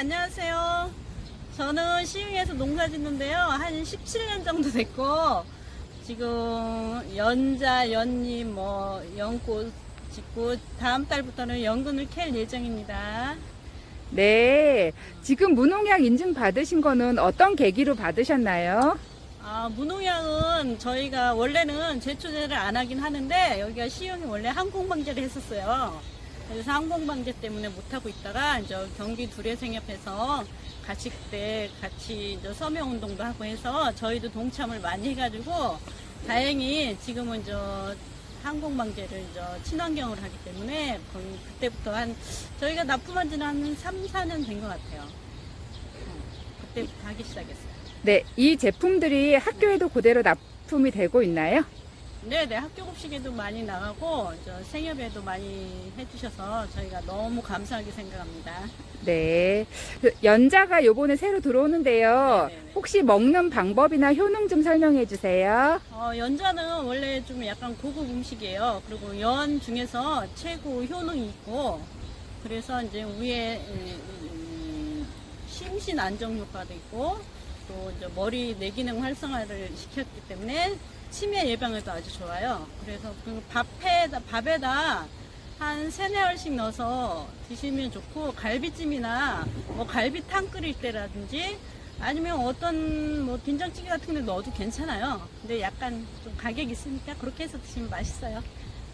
안녕하세요. 저는 시흥에서 농사 짓는데요. 한 17년 정도 됐고, 지금 연자, 연잎, 뭐, 연꽃 짓고, 다음 달부터는 연근을 캘 예정입니다. 네. 지금 무농약 인증 받으신 거는 어떤 계기로 받으셨나요? 아, 무농약은 저희가 원래는 제초제를 안 하긴 하는데, 여기가 시흥이 원래 항공방제를 했었어요. 그래서 항공방제 때문에 못하고 있다가, 이제 경기 두레생협에서 같이 그때 같이 이제 서명운동도 하고 해서 저희도 동참을 많이 해가지고, 다행히 지금은 저 항공방제를 이제 친환경을 하기 때문에, 그때부터 한, 저희가 납품한 지는 한 3, 4년 된 것 같아요. 어, 그때부터 하기 시작했어요. 네. 이 제품들이 학교에도 그대로 납품이 되고 있나요? 네네 학교 급식에도 많이 나가고 저 생협에도 많이 해주셔서 저희가 너무 감사하게 생각합니다. 네. 그 연자가 요번에 새로 들어오는데요. 네네네. 혹시 먹는 방법이나 효능 좀 설명해 주세요. 어, 연자는 원래 좀 약간 고급 음식이에요. 그리고 연 중에서 최고 효능이 있고 그래서 이제 위에 음, 심신 안정 효과도 있고 또 이제 머리 뇌기능 활성화를 시켰기 때문에 치매 예방에도 아주 좋아요. 그래서 그 밥에다 밥에다 한 세네 알씩 넣어서 드시면 좋고 갈비찜이나 뭐 갈비탕 끓일 때라든지 아니면 어떤 뭐 된장찌개 같은 데 넣어도 괜찮아요. 근데 약간 좀 가격이 있으니까 그렇게 해서 드시면 맛있어요.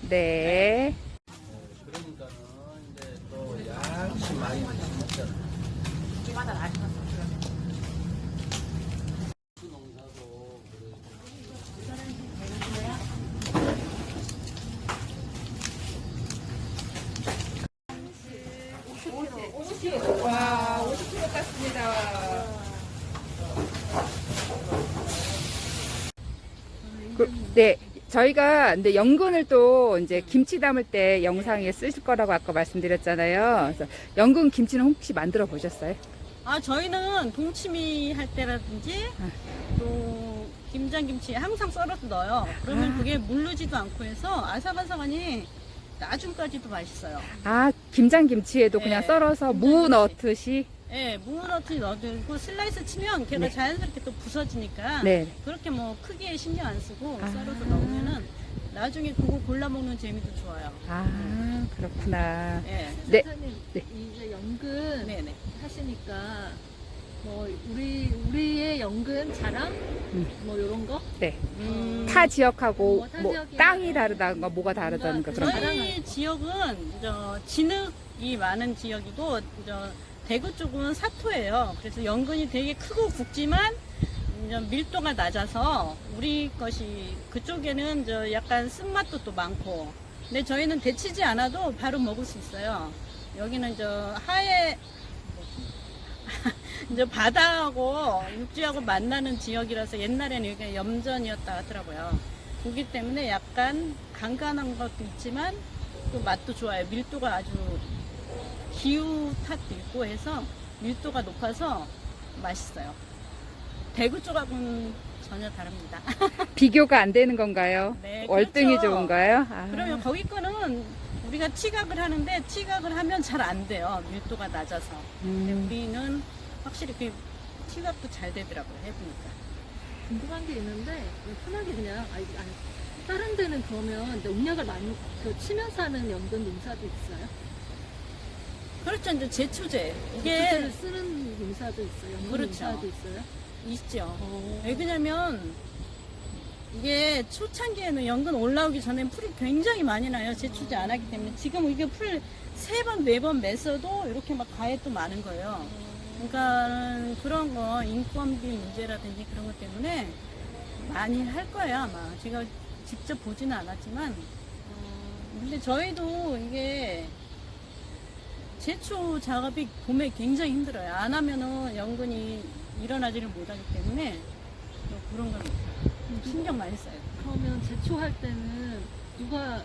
네. 그러니까는 이제 또 약시 많이 먹잖아. 농사도 그래. 와, 50kg 땄습니다. 그, 네. 저희가 근데 연근을 또 이제 김치 담을 때 영상에 쓰실 거라고 아까 말씀드렸잖아요. 그래서 연근 김치는 혹시 만들어 보셨어요? 아 저희는 동치미 할 때라든지 또 김장김치 항상 썰어서 넣어요. 그러면 아. 그게 물르지도 않고 해서 아삭아삭하니 나중까지도 맛있어요. 아, 김장 김치에도 그냥 네, 썰어서 무 김장 넣듯이. 예, 무너트 넣어두고 슬라이스 치면 걔가 네. 자연스럽게 또 부서지니까 네. 그렇게 뭐 크게 신경 안 쓰고 아. 썰어서 넣으면은 나중에 그거 골라 먹는 재미도 좋아요. 아, 그렇구나. 예. 네. 선생님 네. 이제 연근 네네. 하시니까 뭐 우리 우리의 연근 자랑 뭐 이런 거 네. 음, 타 지역하고 뭐, 타 뭐 지역이나 땅이 다르다든가 뭐가 다르다든가 그런 거. 저희 지역은 저 진흙이 많은 지역이고 저 대구 쪽은 사토예요. 그래서 연근이 되게 크고 굵지만 밀도가 낮아서 우리 것이 그쪽에는 저 약간 쓴맛도 또 많고. 근데 저희는 데치지 않아도 바로 먹을 수 있어요. 여기는 저 하에 이제 바다하고 육지하고 만나는 지역이라서 옛날에는 여기가 염전이었다 하더라고요. 그렇기 때문에 약간 간간한 것도 있지만 또 맛도 좋아요. 밀도가 아주 기후 탓도 있고 해서 밀도가 높아서 맛있어요. 대구 쪽하고는 전혀 다릅니다. 비교가 안 되는 건가요? 네, 월등히 그렇죠. 좋은가요? 아. 그러면 거기 거는 우리가 치각을 하는데 치각을 하면 잘 안 돼요. 밀도가 낮아서. 근데 음, 우리는 확실히 그 치각도 잘 되더라고요. 해보니까. 궁금한 게 있는데 편하게 그냥 아니, 아니 다른 데는 그러면 농약을 많이 그 치면서 하는 연근 농사도 있어요? 그렇죠. 이제 제초제. 제초제를 이게 쓰는 농사도 있어요. 그렇죠. 농사도 있어요? 있죠. 어. 왜 그러냐면 이게 초창기에는 연근 올라오기 전에 풀이 굉장히 많이 나요. 제초제 안 하기 때문에 지금 이게 풀 세 번, 네 번 맸어도 이렇게 막 가해 또 많은 거예요. 그러니까 그런 거 인건비 문제라든지 그런 것 때문에 많이 할 거예요 아마. 제가 직접 보지는 않았지만 근데 저희도 이게 제초 작업이 봄에 굉장히 힘들어요. 안 하면은 연근이 일어나지를 못하기 때문에 또 그런 걸 신경 많이 써요. 그러면 제초할 때는 누가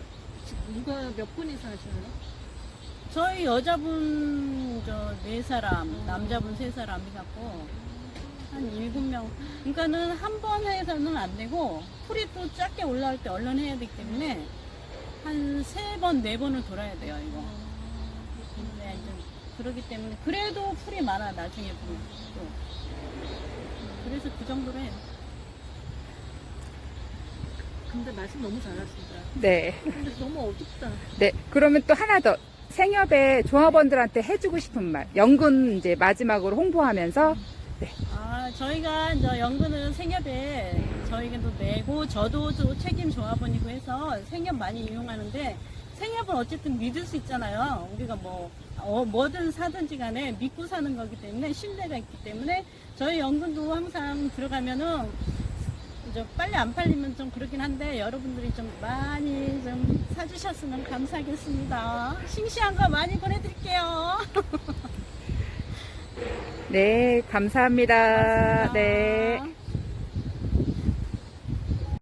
누가 몇 분이서 하셔요? 저희 여자분 저 네 사람, 남자분 세 사람 해갖고 한 일곱 명. 그러니까는 한 번 해서는 안 되고 풀이 또 작게 올라올 때 얼른 해야 되기 때문에 한 세 번, 네 번을 돌아야 돼요 이거. 근데 이제 그러기 때문에 그래도 풀이 많아 나중에 보면 또 그래서 그 정도로 해요. 근데 말씀 너무 잘하신다. 네. 근데 너무 어둡다. 네. 그러면 또 하나 더. 생협에 조합원들한테 해주고 싶은 말. 연근 이제 마지막으로 홍보하면서. 아, 저희가 이제 연근은 생협에 저희가도 내고 저도 또 책임 조합원이고 해서 생협 많이 이용하는데 생협은 어쨌든 믿을 수 있잖아요. 우리가 뭐 어, 뭐든 사든지 간에 믿고 사는 거기 때문에 신뢰가 있기 때문에 저희 연근도 항상 들어가면은 이제 빨리 안 팔리면 좀 그렇긴 한데 여러분들이 좀 많이 좀 사주셨으면 감사하겠습니다. 싱싱한 거 많이 보내드릴게요. 네. 감사합니다. 고맙습니다. 네.